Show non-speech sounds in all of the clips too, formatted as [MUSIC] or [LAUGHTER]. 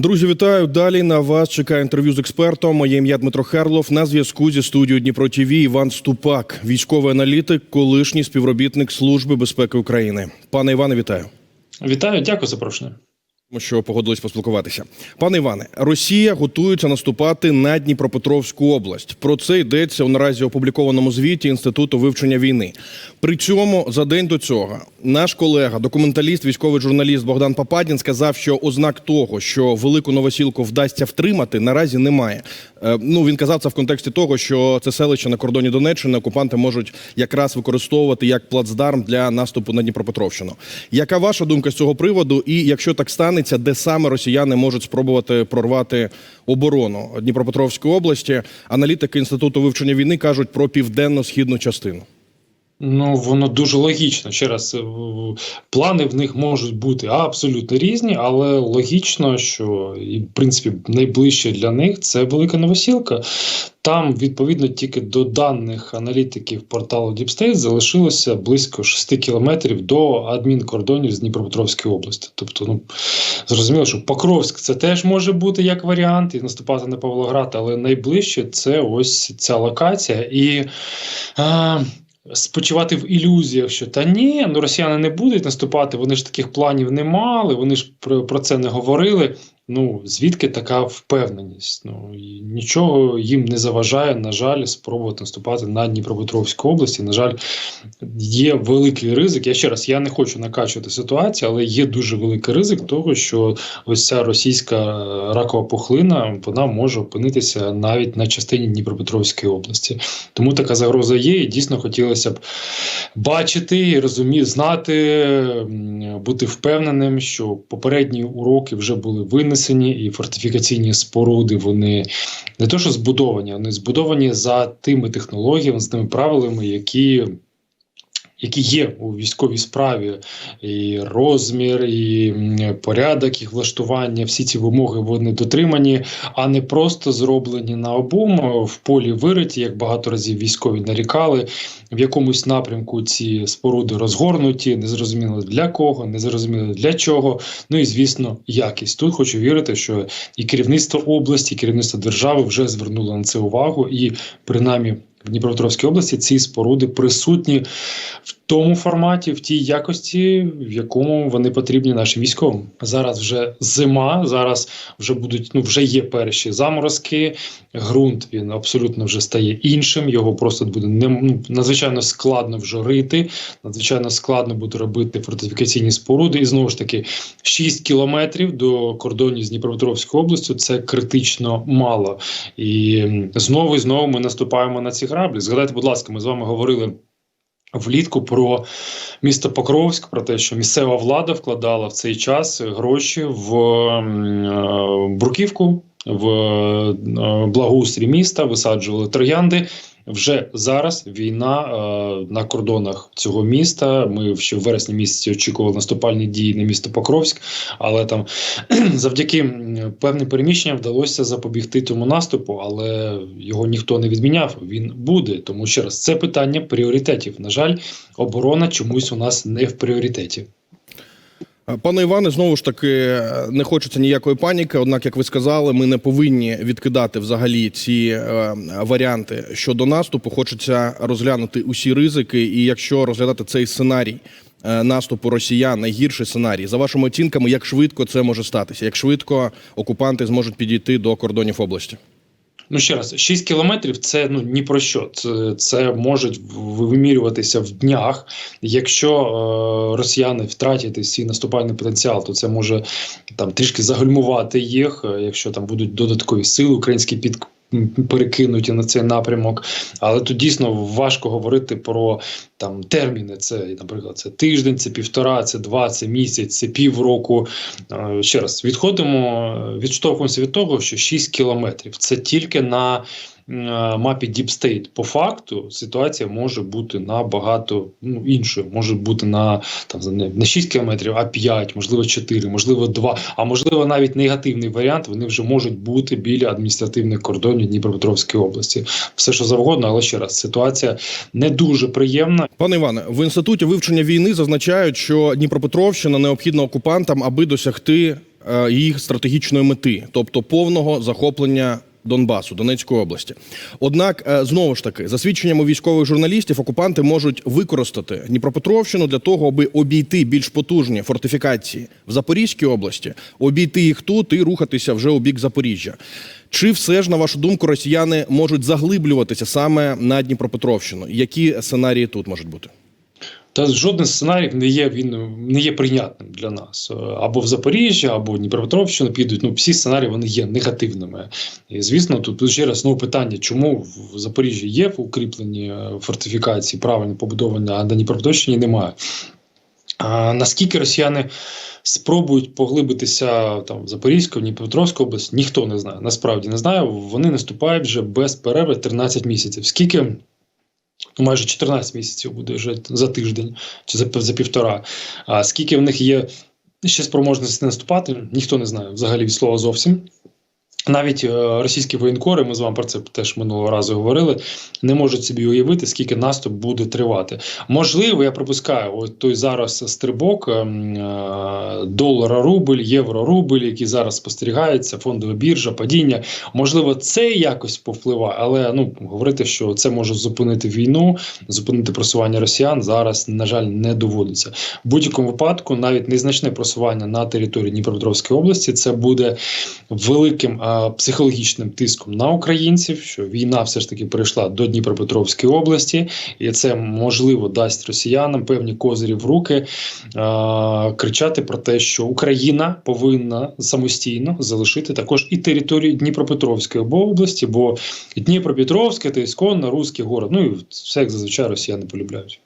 Друзі, вітаю. Далі на вас чекає інтерв'ю з експертом. Моє ім'я Дмитро Херлов. На зв'язку зі студією Дніпро Тіві Іван Ступак, військовий аналітик, колишній співробітник Служби безпеки України. Пане Іване, вітаю. Вітаю, дякую за запрошення. Що погодились поспілкуватися. Пане Іване, Росія готується наступати на Дніпропетровську область. Про це йдеться у наразі опублікованому звіті Інституту вивчення війни. При цьому за день до цього наш колега, документаліст, військовий журналіст Богдан Пападін сказав, що ознак того, що велику новосілку вдасться втримати, наразі немає. Е, Ну він казав це в контексті того, що це селище на кордоні Донеччини окупанти можуть якраз використовувати як плацдарм для наступу на Дніпропетровщину. Яка ваша думка з цього приводу? І якщо так станеться, де саме росіяни можуть спробувати прорвати оборону Дніпропетровської області? Аналітики інституту вивчення війни кажуть про південно-східну частину. Ну воно дуже логічно. Ще раз, е, плани в них можуть бути абсолютно різні, але логічно, що і в принципі найближче для них це велика новосілка. Там, відповідно, тільки до даних аналітиків порталу Deep State залишилося близько 6 кілометрів до адмінкордонів з Дніпропетровської області. Тобто, ну зрозуміло, що Покровськ це теж може бути як варіант і наступати на Павлоград, але найближче це ось ця локація. І а, спочивати в ілюзіях, що та ні, ну росіяни не будуть наступати, вони ж таких планів не мали, вони ж про, про це не говорили. Ну, звідки така впевненість? Ну і нічого їм не заважає, на жаль, спробувати наступати на Дніпропетровську область. І, На жаль, є великий ризик. Я ще раз я не хочу накачувати ситуацію, але є дуже великий ризик того, що ось ця російська ракова пухлина вона може опинитися навіть на частині Дніпропетровської області. Тому така загроза є, і дійсно хотілося б бачити і розумі, знати, бути впевненим, що попередні уроки вже були винесені, і фортифікаційні споруди вони не то, що збудовані, вони збудовані за тими технологіями, за тими правилами, які. Які є у військовій справі, і розмір, і порядок їх влаштування, всі ці вимоги вони дотримані, а не просто зроблені на обум в полі вириті, як багато разів військові нарікали. В якомусь напрямку ці споруди розгорнуті, незрозуміло для кого, незрозуміло для чого. Ну і звісно, якість. Тут хочу вірити, що і керівництво області, і керівництво держави вже звернуло на це увагу, і принаймні в Дніпропетровській області ці споруди присутні в тому форматі, в тій якості, в якому вони потрібні нашим військовим. Зараз вже зима, зараз вже будуть, ну вже є перші заморозки. Ґрунт він абсолютно вже стає іншим. Його просто буде не ну, надзвичайно складно вже рити, надзвичайно складно буде робити фортифікаційні споруди. І знову ж таки, 6 кілометрів до кордонів з Дніпропетровською областю це критично мало. І знову і знову ми наступаємо на ці граблі. Згадайте, будь ласка, ми з вами говорили. Влітку про місто Покровськ, про те, що місцева влада вкладала в цей час гроші в е, бруківку, в е, благоустрій міста, висаджували троянди. Вже зараз війна е, на кордонах цього міста. Ми ще в вересні місяці очікували наступальні дії на місто Покровськ, але там [CLEARS THROAT] завдяки певним переміщенням вдалося запобігти цьому наступу, але його ніхто не відміняв. Він буде. Тому ще раз це питання пріоритетів. На жаль, оборона чомусь у нас не в пріоритеті. Пане Іване, знову ж таки, не хочеться ніякої паніки. Однак, як ви сказали, ми не повинні відкидати взагалі ці е, варіанти щодо наступу. Хочеться розглянути усі ризики, і якщо розглядати цей сценарій е, наступу росіян, найгірший сценарій, за вашими оцінками, як швидко це може статися? Як швидко окупанти зможуть підійти до кордонів області? Ну ще раз, 6 кілометрів це ну ні про що. Це, це можуть вимірюватися в днях. Якщо е, росіяни втратять свій наступальний потенціал, то це може там трішки загальмувати їх. е, Якщо там будуть додаткові сили українські під перекинуті на цей напрямок. Але тут дійсно важко говорити про там терміни. Це, наприклад, це тиждень, це півтора, це два, це місяць, це півроку. Е, Ще раз відходимо, е, відштовхуємося від того, що 6 кілометрів це тільки на мапі Deep State. По факту ситуація може бути набагато ну, іншою. Може бути на там не, не 6 кілометрів, а 5, можливо, 4, можливо, 2, а можливо, навіть негативний варіант. Вони вже можуть бути біля адміністративних кордонів Дніпропетровської області. Все, що завгодно, але ще раз ситуація не дуже приємна. Пане Іване, в інституті вивчення війни зазначають, що Дніпропетровщина необхідна окупантам, аби досягти е, їх стратегічної мети, тобто повного захоплення. Донбасу, Донецької області. Однак, е, знову ж таки, за свідченнями військових журналістів, окупанти можуть використати Дніпропетровщину для того, аби обійти більш потужні фортифікації в Запорізькій області, обійти їх тут і рухатися вже у бік Запоріжжя. Чи все ж, на вашу думку, росіяни можуть заглиблюватися саме на Дніпропетровщину? Які сценарії тут можуть бути? Та жоден з сценаріїв не є він не є прийнятним для нас. Або в Запоріжжя, або в Дніпропетровщину підуть. Ну всі сценарії вони є негативними. І звісно, тут, ще раз знову питання, чому в Запоріжжі є укріплені е, фортифікації, правильно побудовані, а на Дніпропетровщині немає. А наскільки росіяни спробують поглибитися там в Запорізьку, Дніпропетровську область, ніхто не знає. Насправді не знає. Вони наступають вже без перерви 13 місяців. Скільки майже 14 місяців буде вже за тиждень чи за, за півтора. А скільки в них є ще спроможності наступати, ніхто не знає взагалі від слова зовсім. Навіть е, російські воєнкори, ми з вами про це теж минулого разу говорили, не можуть собі уявити, скільки наступ буде тривати. Можливо, я припускаю, от той зараз стрибок ем, е, долара рубль, євро рубль, який зараз спостерігається, фондова біржа, падіння. Можливо, це якось повпливає, але ну говорити, що це може зупинити війну, зупинити просування росіян зараз, на жаль, не доводиться. В будь-якому випадку, навіть незначне просування на території Дніпропетровської області, це буде великим а, психологічним тиском на українців, що війна все ж таки перейшла до Дніпропетровської області, і це можливо дасть росіянам певні козирі в руки а, кричати про те, що Україна повинна самостійно залишити також і територію Дніпропетровської області, бо Дніпропетровське це ісконно русський город. Ну і все як зазвичай росіяни полюбляють.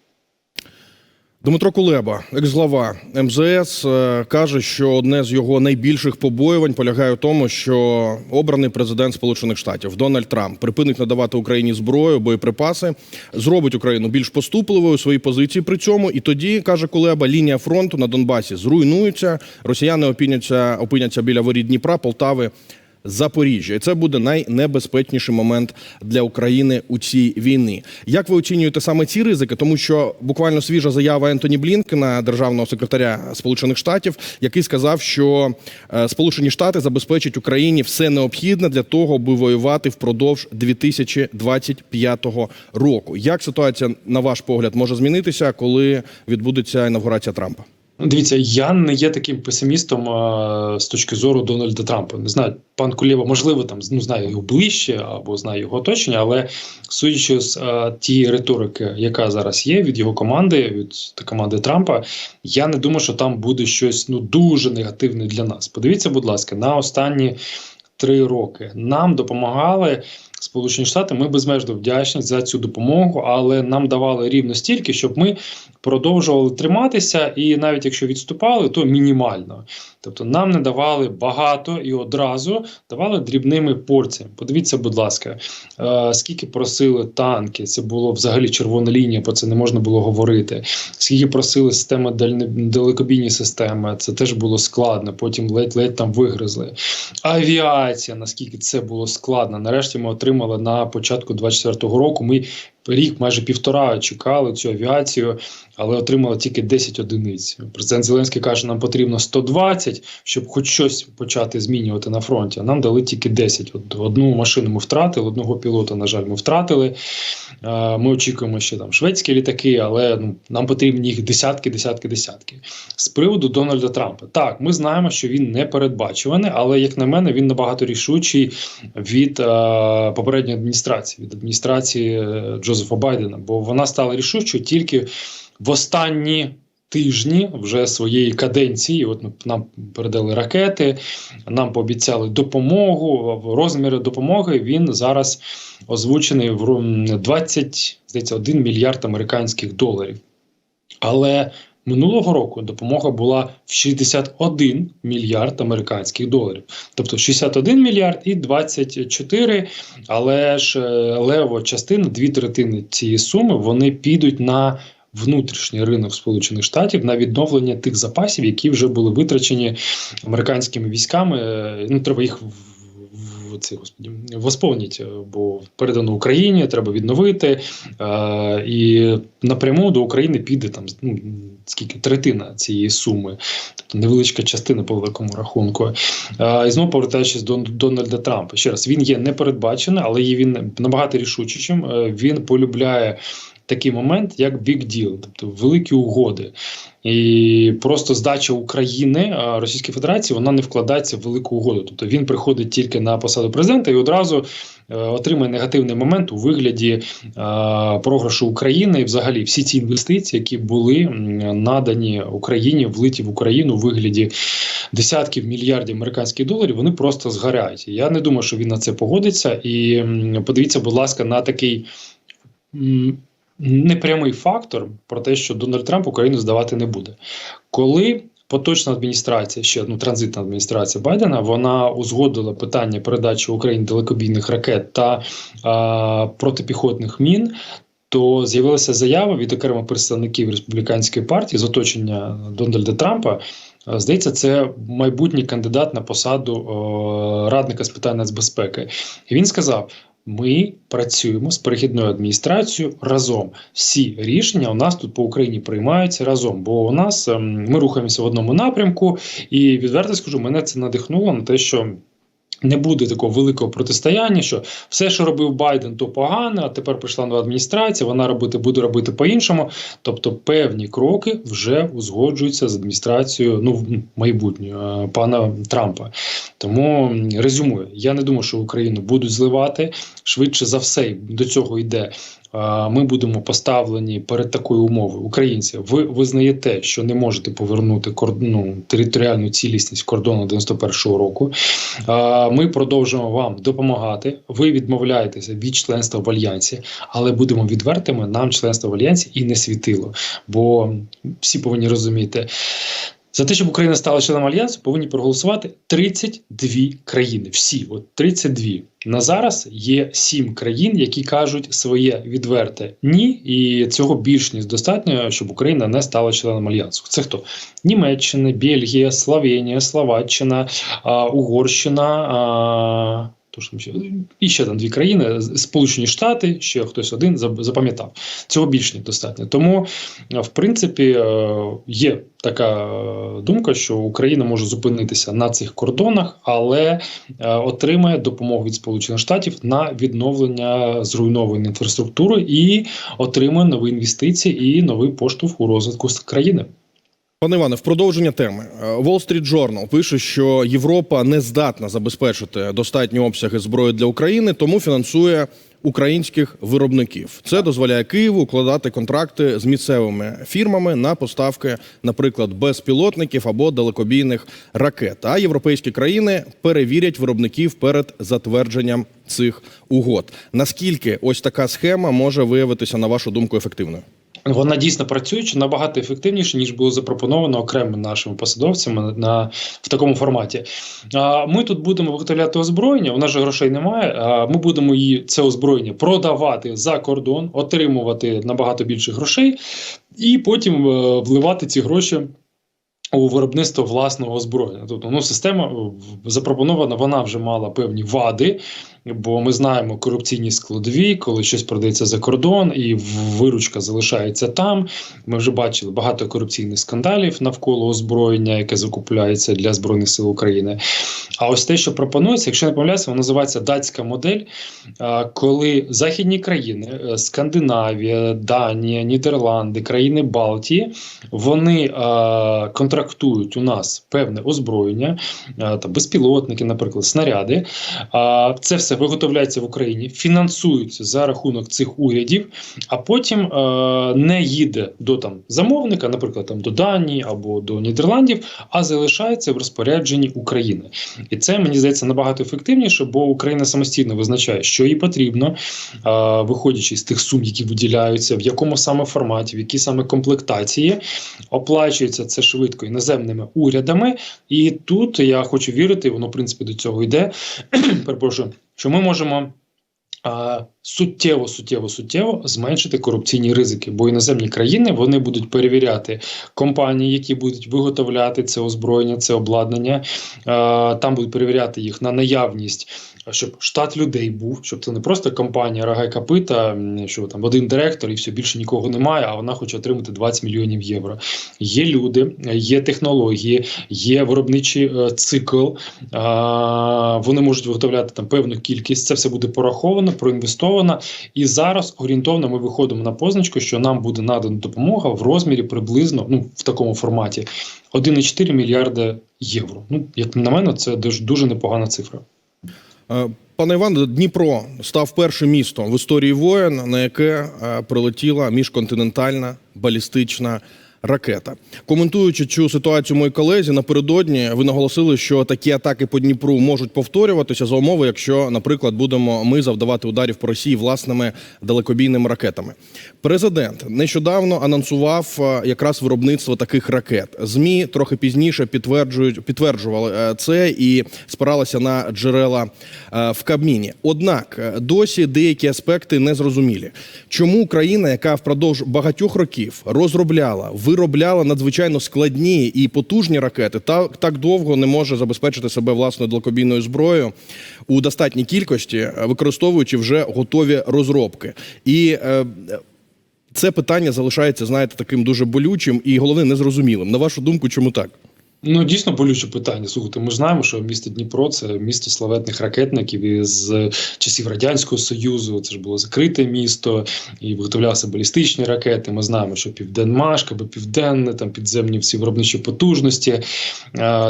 Дмитро Кулеба, екс-глава МЗС, е, каже, що одне з його найбільших побоювань полягає в тому, що обраний президент Сполучених Штатів Дональд Трамп припинить надавати Україні зброю, боєприпаси, зробить Україну більш поступливою у своїй позиції при цьому. І тоді каже Кулеба, лінія фронту на Донбасі зруйнується. Росіяни опиняться, опиняться біля воріт Дніпра, Полтави. Запоріжжя, і це буде найнебезпечніший момент для України у цій війні. Як ви оцінюєте саме ці ризики? Тому що буквально свіжа заява Ентоні Блінкена, державного секретаря Сполучених Штатів, який сказав, що е, Сполучені Штати забезпечать Україні все необхідне для того, аби воювати впродовж 2025 року. Як ситуація, на ваш погляд, може змінитися, коли відбудеться інавгурація Трампа? Ну, Дивіться, я не є таким песимістом а, з точки зору Дональда Трампа. Не знаю, пан Кулєва, можливо, там ну, знає його ближче або знає його оточення, але судячи з а, тієї риторики, яка зараз є від його команди, від команди Трампа, я не думаю, що там буде щось ну дуже негативне для нас. Подивіться, будь ласка, на останні три роки нам допомагали. Сполучені Штати, ми безмежно вдячні за цю допомогу, але нам давали рівно стільки, щоб ми продовжували триматися, і навіть якщо відступали, то мінімально. Тобто нам не давали багато і одразу давали дрібними порціями. Подивіться, будь ласка, е, скільки просили танки, це було взагалі червона лінія, про це не можна було говорити. Скільки просили системи далекобійні системи, це теж було складно. Потім ледь-ледь там вигризли. Авіація, наскільки це було складно. Нарешті ми отримали на початку 24-го року. Ми рік, майже півтора чекали цю авіацію, але отримали тільки 10 одиниць. Президент Зеленський каже, нам потрібно 120, щоб хоч щось почати змінювати на фронті. А нам дали тільки 10. От Одну машину ми втратили, одного пілота, на жаль, ми втратили. Ми очікуємо ще там шведські літаки, але ну, нам потрібні їх десятки, десятки, десятки. З приводу Дональда Трампа. Так, ми знаємо, що він не передбачуваний, але як на мене, він набагато рішучий від а, попередньої адміністрації, від адміністрації Джозефа Байдена, бо вона стала рішучою тільки в останні. Тижні вже своєї каденції, от нам передали ракети, нам пообіцяли допомогу. Розміри допомоги він зараз озвучений в 20, здається, 1 мільярд американських доларів. Але минулого року допомога була в 61 мільярд американських доларів. Тобто 61 мільярд і 24, але ж лева частина, дві третини цієї суми, вони підуть на внутрішній ринок Сполучених Штатів на відновлення тих запасів, які вже були витрачені американськими військами. Ну треба їх в ці господі восповніть, е, бо передано Україні, треба відновити. Е, і напряму до України піде там ну, скільки третина цієї суми, тобто невеличка частина по великому рахунку. Е, і знову повертаючись до Дональда Трампа. Ще раз він є непередбачений, але є він набагато рішучішим. Е, він полюбляє. Такий момент, як big deal, тобто великі угоди, і просто здача України Російської Федерації вона не вкладається в велику угоду. Тобто він приходить тільки на посаду президента і одразу е, отримає негативний момент у вигляді е, програшу України. І взагалі всі ці інвестиції, які були надані Україні, влиті в Україну у вигляді десятків мільярдів американських доларів, вони просто згоряють. Я не думаю, що він на це погодиться. І подивіться, будь ласка, на такий. Непрямий фактор про те, що Дональд Трамп Україну здавати не буде. Коли поточна адміністрація, ще ну, транзитна адміністрація Байдена, вона узгодила питання передачі Україні далекобійних ракет та а, протипіхотних мін. То з'явилася заява від окремих представників республіканської партії з оточення Дональда Трампа. Здається, це майбутній кандидат на посаду радника з питань нацбезпеки. І він сказав: ми працюємо з перехідною адміністрацією разом. Всі рішення у нас тут по Україні приймаються разом. Бо у нас ем, ми рухаємося в одному напрямку, і відверто скажу, мене це надихнуло на те, що. Не буде такого великого протистояння, що все, що робив Байден, то погано, а тепер прийшла нова адміністрація, вона робити буде робити по-іншому. Тобто певні кроки вже узгоджуються з адміністрацією, ну майбутньою е, пана Трампа. Тому резюмую, я не думаю, що Україну будуть зливати. Швидше за все, до цього йде. Ми будемо поставлені перед такою умовою. Українці, ви визнаєте, що не можете повернути ну, територіальну цілісність кордону 91-го року. Ми продовжуємо вам допомагати. Ви відмовляєтеся від членства в альянсі, але будемо відвертими. Нам членство в альянсі і не світило. Бо всі повинні розуміти. За те, щоб Україна стала членом альянсу, повинні проголосувати 32 країни. Всі, от 32. На зараз є 7 країн, які кажуть своє відверте ні, і цього більш ніж достатньо, щоб Україна не стала членом альянсу. Це хто? Німеччина, Бельгія, Словенія, Словаччина, Угорщина. А, то що там ще? І ще там дві країни, Сполучені Штати, ще хтось один запам'ятав. Цього більш ніж достатньо. Тому, е, в принципі, е, є така е, думка, що Україна може зупинитися на цих кордонах, але отримає допомогу від Сполучених Штатів на відновлення зруйнованої інфраструктури і отримує нові інвестиції і новий поштовх у розвитку країни. Пане Іване, в продовження теми Е, Wall Street Journal пише, що Європа не здатна забезпечити достатні обсяги зброї для України, тому фінансує українських виробників. Це дозволяє Києву укладати контракти з місцевими фірмами на поставки, наприклад, безпілотників або далекобійних ракет. А європейські країни перевірять виробників перед затвердженням цих угод. Наскільки ось така схема може виявитися, на вашу думку, ефективною? Вона дійсно працююча набагато ефективніше, ніж було запропоновано окремими нашими посадовцями на в такому форматі. А ми тут будемо виготовляти озброєння. У нас же грошей немає. А ми будемо її це озброєння продавати за кордон, отримувати набагато більше грошей, і потім е, вливати ці гроші. У виробництво власного озброєння. Тобто ну, система запропонована, вона вже мала певні вади, бо ми знаємо корупційні складові, коли щось продається за кордон і виручка залишається там. Ми вже бачили багато корупційних скандалів навколо озброєння, яке закупляється для збройних сил України. А ось те, що пропонується, якщо не помиляюся, воно називається датська модель, коли західні країни, е, Скандинавія, Данія, Нідерланди, країни Балтії, вони контрактують у нас певне озброєння, там безпілотники, наприклад, снаряди. Це все виготовляється в Україні, фінансується за рахунок цих урядів, а потім е, не їде до там замовника, наприклад, там до Данії або до Нідерландів, а залишається в розпорядженні України. І це мені здається набагато ефективніше, бо Україна самостійно визначає, що їй потрібно, е, виходячи з тих сум, які виділяються, в якому саме форматі, в якій саме комплектації, оплачується це швидко іноземними урядами. І тут я хочу вірити, воно в принципі до цього йде. [CLEARS THROAT] Перепрошую, що ми можемо. суттєво, суттєво, суттєво зменшити корупційні ризики, бо іноземні країни вони будуть перевіряти компанії, які будуть виготовляти це озброєння, це обладнання. Там будуть перевіряти їх на наявність. Щоб штат людей був, щоб це не просто компанія рога і що там один директор і все більше нікого немає, а вона хоче отримати 20 мільйонів євро. Є люди, є технології, є виробничий е, цикл. Вони можуть виготовляти там певну кількість. Це все буде пораховано, проінвестовано. І зараз орієнтовно ми виходимо на позначку, що нам буде надана допомога в розмірі приблизно ну в такому форматі 1,4 мільярда євро. Ну як на мене, це дуже непогана цифра. Е, Пане Іван, Дніпро став першим містом в історії воєн, на яке е, прилетіла міжконтинентальна балістична ракета. Коментуючи цю ситуацію, мої колезі напередодні ви наголосили, що такі атаки по Дніпру можуть повторюватися за умови, якщо, наприклад, будемо ми завдавати ударів по Росії власними далекобійними ракетами. Президент нещодавно анонсував е, якраз виробництво таких ракет. Змі трохи пізніше підтверджують підтверджували е, це і спиралися на джерела е, в Кабміні. Однак досі деякі аспекти не зрозумілі. Чому країна, яка впродовж багатьох років розробляла, виробляла надзвичайно складні і потужні ракети, та так довго не може забезпечити себе власною далекобійною зброєю у достатній кількості, е, використовуючи вже готові розробки. І е, це питання залишається, знаєте, таким дуже болючим і головне незрозумілим. На вашу думку, чому так? Ну, дійсно болюче питання. Слухайте, ми знаємо, що місто Дніпро це місто славетних ракетників із часів Радянського Союзу. Це ж було закрите місто і виготовлялися балістичні ракети. Ми знаємо, що Південмаш, або Південне, там підземні всі виробничі потужності.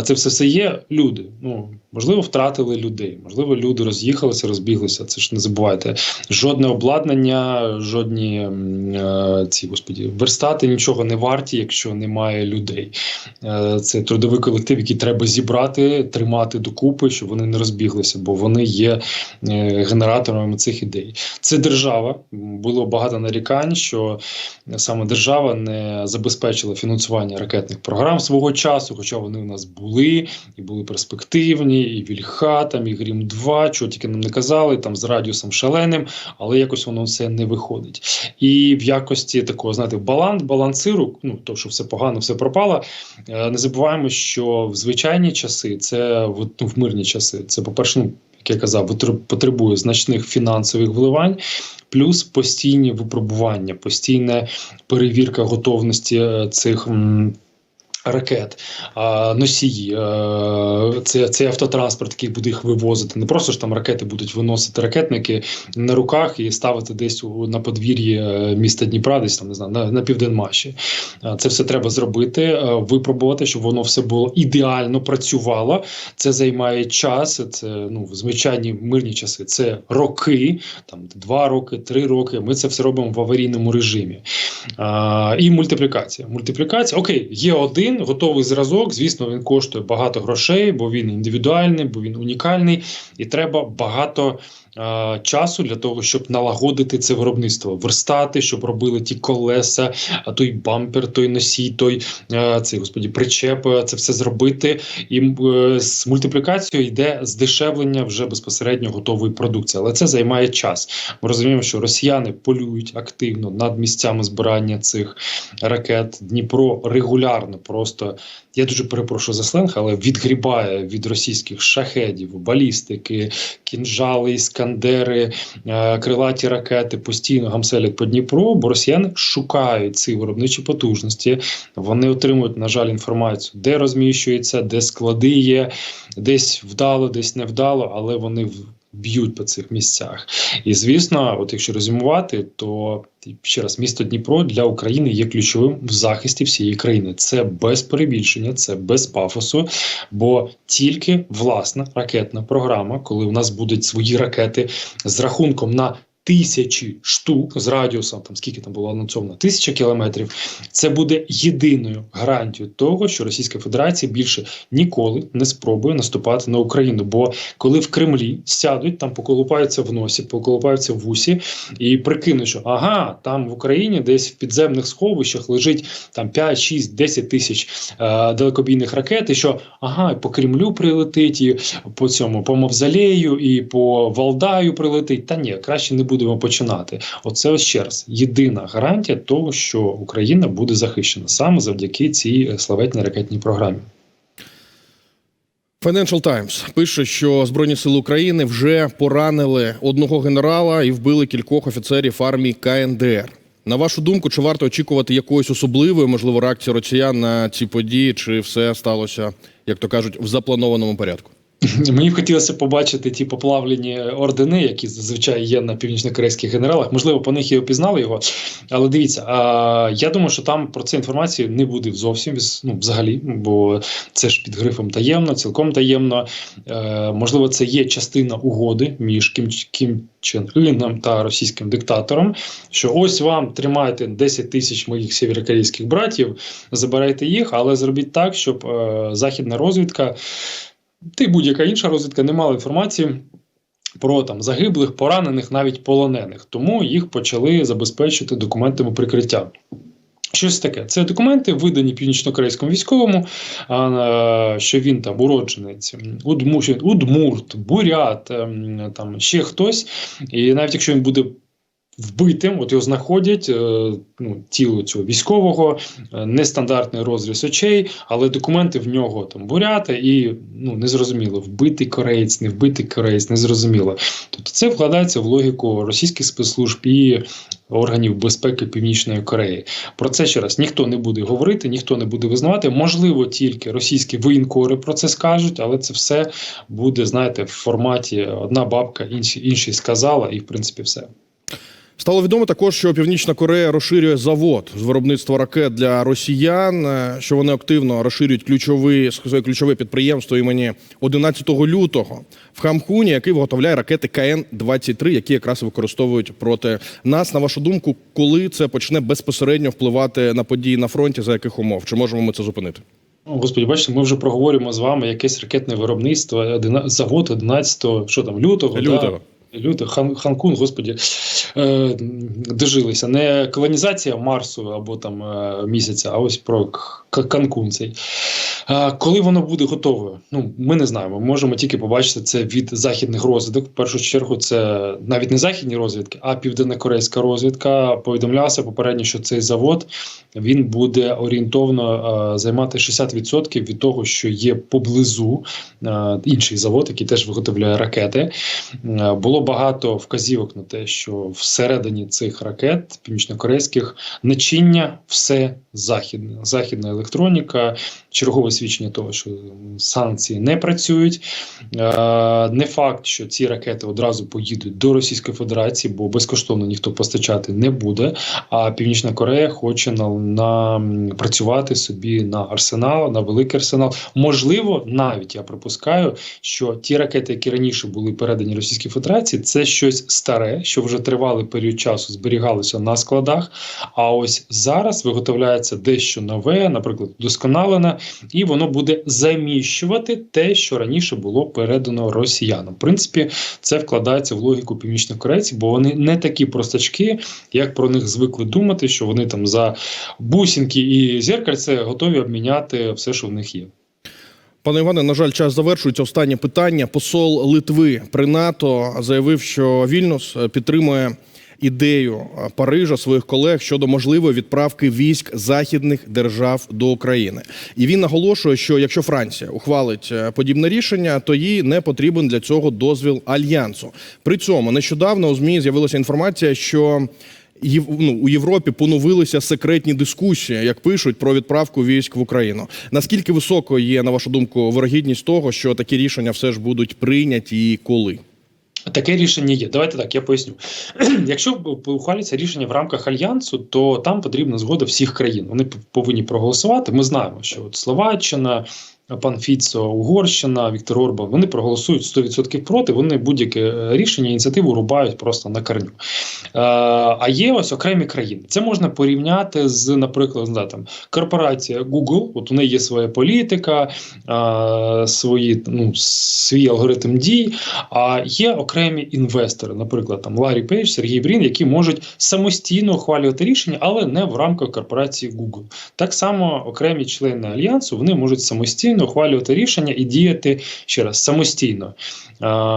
Це все все є люди. Ну, можливо, втратили людей, можливо, люди роз'їхалися, розбіглися. Це ж не забувайте. Жодне обладнання, жодні е, ці господі верстати нічого не варті, якщо немає людей. Е, Це трудовий колектив, який треба зібрати, тримати докупи, щоб вони не розбіглися, бо вони є е, генераторами цих ідей. Це держава. Було багато нарікань, що саме держава не забезпечила фінансування ракетних програм свого часу, хоча вони у нас були і були перспективні, і Вільха, там, і Грім 2 чого тільки нам не казали, там з радіусом шаленим, але якось воно все не виходить. І в якості такого, знаєте, баланс, балансиру, ну то, що все погано, все пропало. е, Не забуваємо, що в звичайні часи, це в, ну, в мирні часи, це, по-перше, ну, як я казав, потр- потребує значних фінансових вливань, плюс постійні випробування, постійна перевірка готовності е, цих. м, Ракет, носії, е, це, це автотранспорт, який буде їх вивозити. Не просто ж там ракети будуть виносити ракетники на руках і ставити десь у, на подвір'ї е, міста Дніпра, десь там не знаю, на, на південмаші. Е, Це все треба зробити, випробувати, щоб воно все було ідеально працювало. Це займає час. Це ну в звичайні мирні часи. Це роки, там два роки, три роки. Ми це все робимо в аварійному режимі. А, і мультиплікація. Мультиплікація, окей, є один готовий зразок. Звісно, він коштує багато грошей, бо він індивідуальний, бо він унікальний, і треба багато. А, Часу для того, щоб налагодити це виробництво, верстати, щоб робили ті колеса, а той бампер, той носій, той е, цей господі причеп, е, це все зробити. І е, з мультиплікацією йде здешевлення вже безпосередньо готової продукції, але це займає час. Ми розуміємо, що росіяни полюють активно над місцями збирання цих ракет. Дніпро регулярно просто я дуже перепрошую за сленг, але відгрібає від російських шахедів, балістики, кінжали, іскандери, е, крилаті ракети постійно гамселять по Дніпру, бо росіяни шукають ці виробничі потужності. Вони отримують, на жаль, інформацію, де розміщується, де склади є, десь вдало, десь невдало, але вони б'ють по цих місцях. І звісно, от якщо резюмувати, то ще раз місто Дніпро для України є ключовим в захисті всієї країни. Це без перебільшення, це без пафосу, бо тільки власна ракетна програма, коли у нас будуть свої ракети з рахунком на тисячі штук з радіусом, там скільки там було анонсовано, тисяча кілометрів. Це буде єдиною гарантією того, що Російська Федерація більше ніколи не спробує наступати на Україну. Бо коли в Кремлі сядуть, там поколупаються в носі, поколупаються в вусі і прикинуть, що ага, там в Україні десь в підземних сховищах лежить там 5, 6, 10 тисяч е, далекобійних ракет, і що ага, і по Кремлю прилетить, і по цьому по Мавзолею, і по Валдаю прилетить. Та ні, краще не буде будемо починати. Оце ось ще раз єдина гарантія того, що Україна буде захищена саме завдяки цій е, славетній ракетній програмі. Financial Times пише, що Збройні сили України вже поранили одного генерала і вбили кількох офіцерів армії КНДР. На вашу думку, чи варто очікувати якоїсь особливої, можливо, реакції росіян на ці події, чи все сталося, як то кажуть, в запланованому порядку? Мені б хотілося побачити ті поплавлені ордени, які зазвичай є на північно-корейських генералах. Можливо, по них і опізнали його. Але дивіться, а, я думаю, що там про це інформації не буде зовсім ну, взагалі, бо це ж під грифом таємно, цілком таємно. Е, можливо, це є частина угоди між Кім, Кім Чен Іном та російським диктатором. Що ось вам тримайте 10 тисяч моїх сєвєрокорейських братів, забирайте їх, але зробіть так, щоб е, західна розвідка та й будь-яка інша розвідка не мала інформації про там загиблих, поранених, навіть полонених. Тому їх почали забезпечити документами прикриття. Щось таке. Це документи, видані північно-корейському військовому, а, що він там уродженець, удмурт, бурят, ем, там ще хтось. І навіть якщо він буде вбитим, от його знаходять е, ну, тіло цього військового, е, нестандартний розріз очей, але документи в нього там буряти, і ну незрозуміло, вбитий кореєць, не вбитий кореєць, незрозуміло. Тобто це вкладається в логіку російських спецслужб і органів безпеки Північної Кореї. Про це ще раз ніхто не буде говорити, ніхто не буде визнавати. Можливо, тільки російські воєнкори про це скажуть, але це все буде, знаєте, в форматі одна бабка, інші інші сказала, і в принципі все. Стало відомо також, що Північна Корея розширює завод з виробництва ракет для росіян, е, що вони активно розширюють ключові своє ключове підприємство імені 11 лютого в Хамхуні, який виготовляє ракети КН-23, які якраз використовують проти нас. На вашу думку, коли це почне безпосередньо впливати на події на фронті, за яких умов? Чи можемо ми це зупинити? О, Господи, бачите, ми вже проговорюємо з вами якесь ракетне виробництво, завод 11 що там, лютого. Лютого. Да? Лютого, Хан, Ханкун, господі, е, дожилися. Не колонізація Марсу або там е, місяця, а ось про Канкун цей. Коли воно буде готове? Ну, ми не знаємо. Ми можемо тільки побачити це від західних розвідок. В першу чергу, це навіть не західні розвідки, а південнокорейська розвідка повідомлялася попередньо, що цей завод він буде орієнтовно е, займати 60% від того, що є поблизу е, інший завод, який теж виготовляє ракети. Е, було багато вказівок на те, що всередині цих ракет північнокорейських начиння все західне, західна електроніка, чергове свідчення того, що санкції не працюють. Е, Не факт, що ці ракети одразу поїдуть до Російської Федерації, бо безкоштовно ніхто постачати не буде. А Північна Корея хоче на, на працювати собі на арсенал, на великий арсенал. Можливо, навіть я припускаю, що ті ракети, які раніше були передані Російській Федерації, це щось старе, що вже тривалий період часу зберігалося на складах. А ось зараз виготовляється дещо нове, наприклад, досконалене, і воно буде заміщувати те, що раніше було передано росіянам. В принципі, це вкладається в логіку північних корейців, бо вони не такі простачки, як про них звикли думати, що вони там за бусинки і зеркальце готові обміняти все, що в них є. Пане Іване, на жаль, час завершується. Останнє питання. Посол Литви при НАТО заявив, що Вільнюс е, підтримує ідею е, Парижа своїх колег щодо можливої відправки військ західних держав до України. І він наголошує, що якщо Франція ухвалить е, подібне рішення, то їй не потрібен для цього дозвіл альянсу. При цьому нещодавно у змі з'явилася інформація, що ну, у Європі поновилися секретні дискусії, як пишуть про відправку військ в Україну. Наскільки високою є, на вашу думку, вирогідність того, що такі рішення все ж будуть прийняті і коли? Таке рішення є. Давайте так, я поясню. [CLEARS THROAT] Якщо ухвалюється рішення в рамках альянсу, то там потрібна згода всіх країн. Вони повинні проголосувати. Ми знаємо, що от Словаччина, пан Фіцо, Угорщина, Віктор Орбан, вони проголосують 100% проти. Вони будь-яке рішення, ініціативу рубають просто на корню. Е, а є ось окремі країни. Це можна порівняти з, наприклад, знаю, там корпорація Google. От у неї є своя політика, е, свої ну свій алгоритм дій. А є окремі інвестори, наприклад, там Ларі Пейдж, Сергій Брін, які можуть самостійно ухвалювати рішення, але не в рамках корпорації Google. Так само окремі члени альянсу вони можуть самостійно самостійно ухвалювати рішення і діяти ще раз самостійно,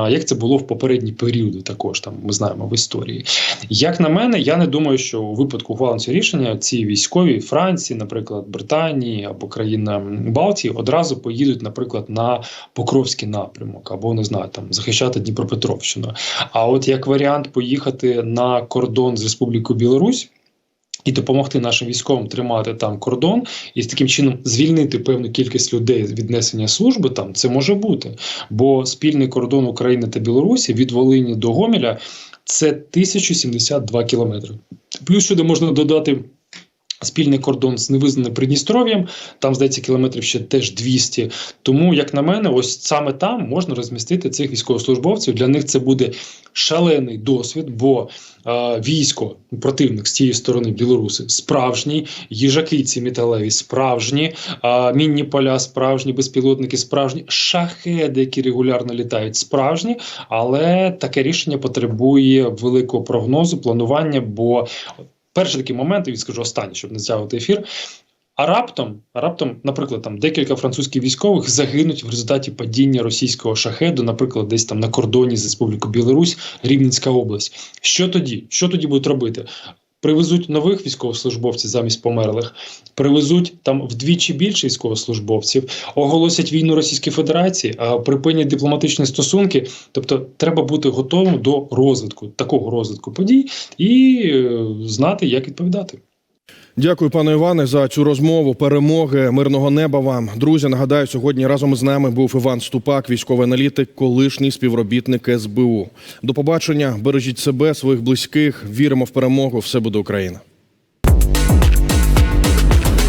як це було в попередні періоди, також там ми знаємо в історії. Як на мене, я не думаю, що у випадку ухвалення цього рішення ці військові Франції, наприклад, Британії або країна Балтії одразу поїдуть, наприклад, на Покровський напрямок, або не знаю, там захищати Дніпропетровщину. А от як варіант поїхати на кордон з Республікою Білорусь. І допомогти нашим військовим тримати там кордон і таким чином звільнити певну кількість людей від несення служби там це може бути. Бо спільний кордон України та Білорусі від Волині до Гомеля це 1072 кілометри. Плюс сюди можна додати. Спільний кордон з невизнаним Придністров'ям, там здається кілометрів ще теж 200. Тому, як на мене, ось саме там можна розмістити цих військовослужбовців. Для них це буде шалений досвід, бо е, військо противник з тієї сторони білоруси справжній, їжаки ці металеві справжні, е, мінні поля справжні, безпілотники справжні, шахеди, які регулярно літають, справжні. Але таке рішення потребує великого прогнозу, планування. бо перший такий момент, і скажу останній, щоб не зтягувати ефір. А раптом, а раптом, наприклад, там декілька французьких військових загинуть в результаті падіння російського шахеду, наприклад, десь там на кордоні з Республікою Білорусь, Рівненська область. Що тоді? Що тоді будуть робити? Привезуть нових військовослужбовців замість померлих, привезуть там вдвічі більше військовослужбовців, оголосять війну Російській Федерації, припинять дипломатичні стосунки. Тобто, треба бути готовим до розвитку такого розвитку подій і е, знати, як відповідати. Дякую, пане Іване, за цю розмову. Перемоги, мирного неба вам. Друзі, нагадаю, сьогодні разом з нами був Іван Ступак, військовий аналітик, колишній співробітник СБУ. До побачення, бережіть себе, своїх близьких. Віримо в перемогу. Все буде Україна.